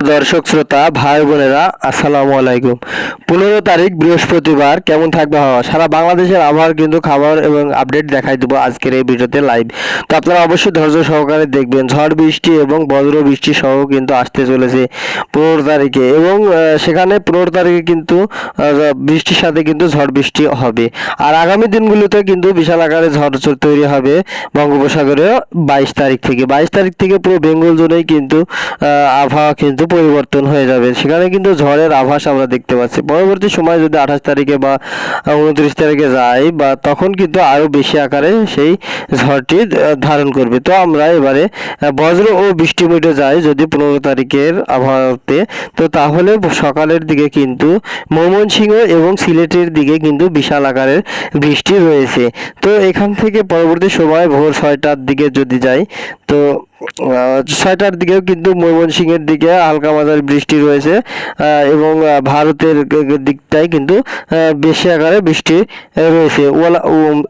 দর্শক শ্রোতা, ভাই বোনেরা, আসসালামু আলাইকুম। পনেরো তারিখ, বৃহস্পতিবার। কেমন থাকবে হাওয়া? সারা বাংলাদেশের আবহাওয়ার কিন্তু খাবার এবং আপডেট দেখাই দেবো আজকের এই ভিডিওতে লাইভ তো আপনারা অবশ্যই ধৈর্য সহকারে দেখবেন, ঝড় বৃষ্টি এবং বজ্র বৃষ্টি সহ কিন্তু আসতে চলেছে পনেরো তারিখে। এবং সেখানে পনেরো তারিখে কিন্তু বৃষ্টির সাথে কিন্তু ঝড় বৃষ্টি হবে। আর আগামী দিনগুলোতে কিন্তু বিশাল আকারে ঝড় তৈরি হবে বঙ্গোপসাগরে বাইশ তারিখ থেকে। বাইশ তারিখ থেকে পুরো বেঙ্গল জুড়েই কিন্তু আবহাওয়া কিন্তু পরিবর্তন হয়ে যাবে। সেখানে কিন্তু ঝড়ের আভাস আমরা দেখতে পাচ্ছি। পরবর্তী সময় যদি আঠাশ তারিখে বা উনত্রিশ তারিখে যাই বা তখন কিন্তু আরও বেশি আকারে সেই ঝড়টি ধারণ করবে। তো আমরা এবারে বজ্র ও বৃষ্টি মিটে যাই যদি পনেরো তারিখের আবহাওয়াতে। তো তাহলে সকালের দিকে কিন্তু ময়মনসিংহ এবং সিলেটের দিকে কিন্তু বিশাল আকারের বৃষ্টি রয়েছে। তো এখান থেকে পরবর্তী সময় ভোর ছয়টার দিকে যদি যাই, তো ছয়টার দিকেও কিন্তু ময়মনসিংহের দিকে হালকা মাঝারি বৃষ্টি রয়েছে এবং ভারতের দিকটাই কিন্তু বেশি আকারে বৃষ্টি রয়েছে।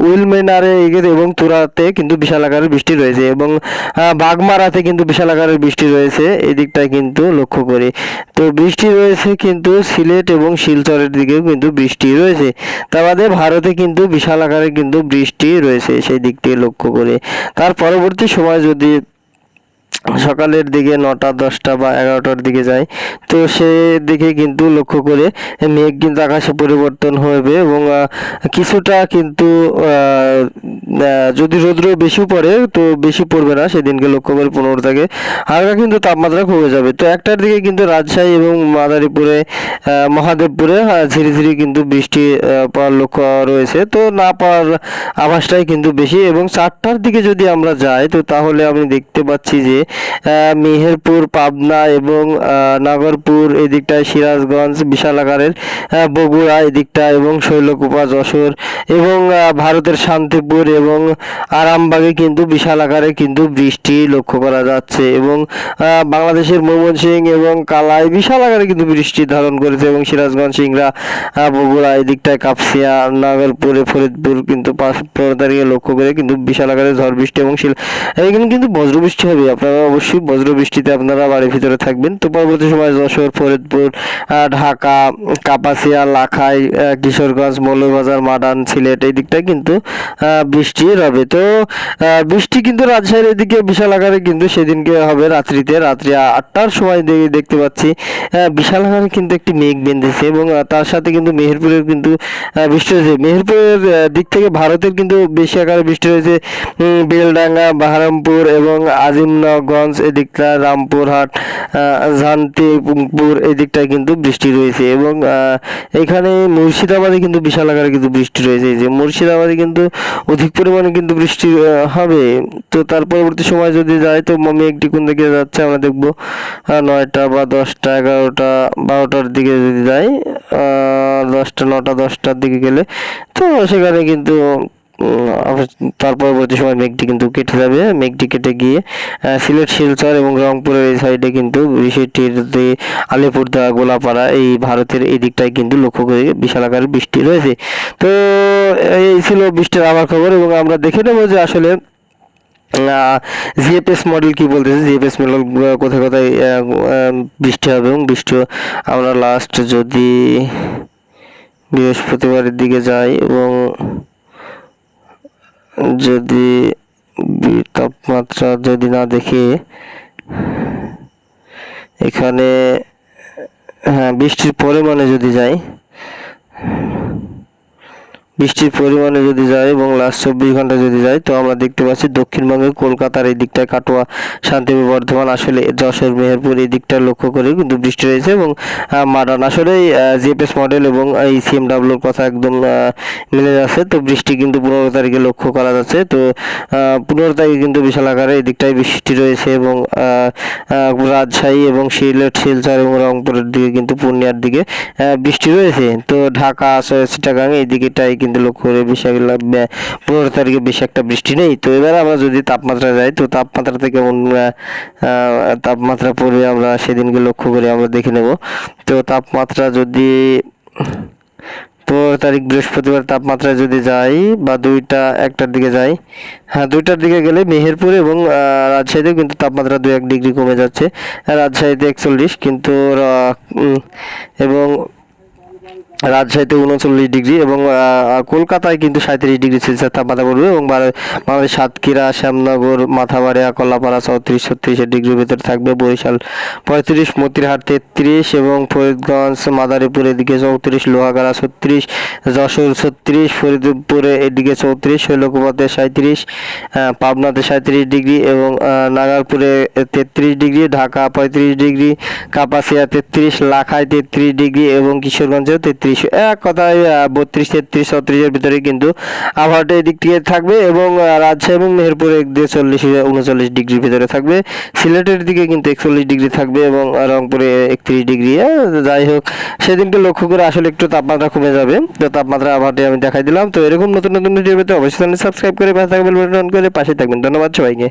উইলমেনারে এবং তুরাতে কিন্তু বিশাল আকারের বৃষ্টি রয়েছে এবং বাগমারাতে কিন্তু বিশাল আকারের বৃষ্টি রয়েছে, এই দিকটায় কিন্তু লক্ষ্য করি। তো বৃষ্টি রয়েছে কিন্তু সিলেট এবং শিলচরের দিকেও কিন্তু বৃষ্টি রয়েছে। তার বাদে ভারতে কিন্তু বিশাল আকারে কিন্তু বৃষ্টি রয়েছে, সেই দিক থেকে লক্ষ্য করে। তার পরবর্তী সময় যদি সকালের দিকে নটা, দশটা বা এগারোটার দিকে যায়। তো সেদিকে কিন্তু লক্ষ্য করে মেঘ কিন্তু আকাশে পরিবর্তন হবে এবং কিছুটা কিন্তু যদি রৌদ্র বেশি পড়ে তো বেশি পড়বে না, সেদিনকে লক্ষ্য করে পনেরো থেকে হালকা কিন্তু তাপমাত্রা কমে যাবে। তো একটার দিকে কিন্তু রাজশাহী এবং মাদারীপুরে মহাদেবপুরে ঝিরি ঝিরি কিন্তু বৃষ্টি পড়ার লক্ষ্য রয়েছে। তো না পাওয়ার আভাসটাই কিন্তু বেশি এবং চারটার দিকে যদি আমরা যাই, তো তাহলে আমি দেখতে পাচ্ছি যে মেহেরপুর পাবনা এবং নাগরপুর এদিকটায় সিরাজগঞ্জ বিশাল আকারের বগুড়া এদিকটা এবং শৈলকুপা যশোর এবং ভারতের শান্তিপুর এবং আরামবাগে কিন্তু বিশাল আকারে কিন্তু বৃষ্টি লক্ষ্য করা যাচ্ছে এবং বাংলাদেশের ময়মনসিংহ এবং কালাই বিশাল আকারে কিন্তু বৃষ্টি ধারণ করেছে এবং সিরাজগঞ্জ আহ, বগুড়া এদিকটায় কাপসিয়া নাগরপুরে ফরিদপুর কিন্তু পনেরো তারিখে লক্ষ্য করে কিন্তু বিশাল আকারে ঝড় বৃষ্টি এবং শিল এখানে কিন্তু বজ্রবৃষ্টি হবে আপনারা অবশ্যই বজ্র বৃষ্টিতে আপনারা বাড়ির ভিতরে থাকবেন। তো পরবর্তী সময় যশোর, ফরিদপুর ঢাকা, কাপাসিয়া, লাখাই কিশোরগঞ্জ, মৌলভীবাজার, মাদান, সিলেট এই দিকটায় কিন্তু বৃষ্টি হবে তো বৃষ্টি কিন্তু রাজশাহীর এদিকে বিশাল আকারে কিন্তু সেদিনকে হবে রাত্রিতে। রাত্রি আটটার সময় দেখতে পাচ্ছি বিশাল আকারে কিন্তু একটি মেঘ বেঁধেছে এবং তার সাথে কিন্তু মেহেরপুরের কিন্তু বৃষ্টি হয়েছে। মেহেরপুরের দিক থেকে ভারতের কিন্তু বেশি আকারে বৃষ্টি হয়েছে বেলডাঙ্গা, বাহারামপুর এবং আজিমনগঞ্জ এদিকটা রামপুরহাট আহ, এদিকটায় কিন্তু বৃষ্টি রয়েছে এবং এখানে মুর্শিদাবাদে কিন্তু বিশাল আকারে কিন্তু বৃষ্টি রয়েছে। যে মুর্শিদাবাদে কিন্তু অধিক পরিমাণে কিন্তু বৃষ্টি হবে। তো তার পরবর্তী সময় যদি যায় তো মমি একটি কোন দিকে যাচ্ছে আমরা দেখব নয়টা বা দশটা এগারোটা বারোটার দিকে যদি যাই দশটা নটা দশটার দিকে গেলে তো সেখানে কিন্তু তার পরবর্তী সময় মেঘটি কিন্তু কেটে যাবে। মেঘটি কেটে গিয়ে সিলেট, শিলচর এবং রংপুরের এই সাইডে কিন্তু বৃষ্টির যে আলিপুরদুয়ার, গোলাপাড়া এই ভারতের এই দিকটায় কিন্তু লক্ষ্য করে বিশাল আকারের বৃষ্টি রয়েছে। তো, এই ছিল বৃষ্টির আবহাওয়ার খবর এবং আমরা দেখে নেব যে আসলে জিএপএস মডেল কি বলতেছে। জিএপএস মডেল কোথায় কোথায় বৃষ্টি হবে এবং বৃষ্টি আমরা লাস্ট যদি বৃহস্পতিবারের দিকে যাই এবং যদি তাপমাত্রা যদি না দেখি এখানে হ্যাঁ বৃষ্টির পরিমাণে যদি যাই বৃষ্টির পরিমাণে যদি যায় এবং লাস্ট চব্বিশ ঘণ্টা যদি যায়, তো আমরা দেখতে পাচ্ছি দক্ষিণবঙ্গের কলকাতার এই দিকটায় কাটোয়া, শান্তিপুর, বর্ধমান আসলে যশোর, মেহেরপুর এই দিকটা লক্ষ্য করে কিন্তু বৃষ্টি রয়েছে এবং মারান আসলে জিএপএস মডেল এবং এই সিএমডাব্লিউর কথা একদম মিলে যাচ্ছে। তো বৃষ্টি কিন্তু পনেরো তারিখে লক্ষ্য করা যাচ্ছে। তো পনেরো তারিখে কিন্তু বিশাল আকারে এই দিকটায় বৃষ্টি রয়েছে এবং রাজশাহী এবং সিলেট, শিলচর এবং রংপুরের দিকে কিন্তু পূর্ণিয়ার দিকে বৃষ্টি রয়েছে। তো ঢাকা চিটাগাং এই দিকেটাই কিন্তু লক্ষ্য করে বিশাল পনেরো তারিখে বেশি একটা বৃষ্টি নেই। তো এবার আমরা যদি তাপমাত্রা যাই, তো তাপমাত্রাতে কেমন তাপমাত্রা পড়বে আমরা সেদিনকে লক্ষ্য করে আমরা দেখে নেব। তো তাপমাত্রা যদি পনেরো তারিখ বৃহস্পতিবার তাপমাত্রা যদি যাই বা দুইটা, একটার দিকে যাই হ্যাঁ দুইটার দিকে গেলে মেহেরপুর এবং রাজশাহীতেও কিন্তু তাপমাত্রা দু এক ডিগ্রি কমে যাচ্ছে। রাজশাহীতে একচল্লিশ, কিন্তু এবং রাজশাহীতে উনচল্লিশ ডিগ্রি এবং কলকাতায় কিন্তু সাঁত্রিশ ডিগ্রি সেলসিয়াস তাপমাত্রা পড়বে এবং বাংলাদেশ সাতক্ষীরা, শ্যামনগর মাথাবাড়িয়া কল্লাপাড়া চৌত্রিশ ছত্রিশের ডিগ্রির ভিতরে থাকবে। বরিশাল পঁয়ত্রিশ, মতিরহাট তেত্রিশ এবং ফরিদগঞ্জ, মাদারীপুর এদিকে চৌত্রিশ, লোহাগাড়া ছত্রিশ, যশোর ছত্রিশ, ফরিদপুরে এদিকে চৌত্রিশ, শৈলকুপাতে সাঁত্রিশ পাবনাতে সাঁত্রিশ ডিগ্রি এবং নাগারপুরে তেত্রিশ ডিগ্রি, ঢাকা পঁয়ত্রিশ ডিগ্রি, কাপাসিয়া তেত্রিশ লাখায় তেত্রিশ ডিগ্রি এবং কিশোরগঞ্জেও তেত্রিশ এক কথায় বত্রিশ, তেত্রিশ ছত্রিশের ভিতরে কিন্তু আবহাওয়াটা এদিক থেকে থাকবে এবং রাজশাহী এবং মেহেরপুরে এক দিয়ে চল্লিশ উনচল্লিশ ডিগ্রির ভিতরে থাকবে। সিলেটের দিকে কিন্তু একচল্লিশ ডিগ্রি থাকবে এবং রংপুরে একত্রিশ ডিগ্রি যাই হোক, সেদিনকে লক্ষ্য করে আসলে একটু তাপমাত্রা কমে যাবে। তো তাপমাত্রা আবহাওয়াটি আমি দেখাই দিলাম। তো এরকম নতুন নতুন ভিডিও পেতে অবশ্যই সাবস্ক্রাইব করে পাশে থাকবেন অন করে পাশে থাকবেন। ধন্যবাদ সবাইকে।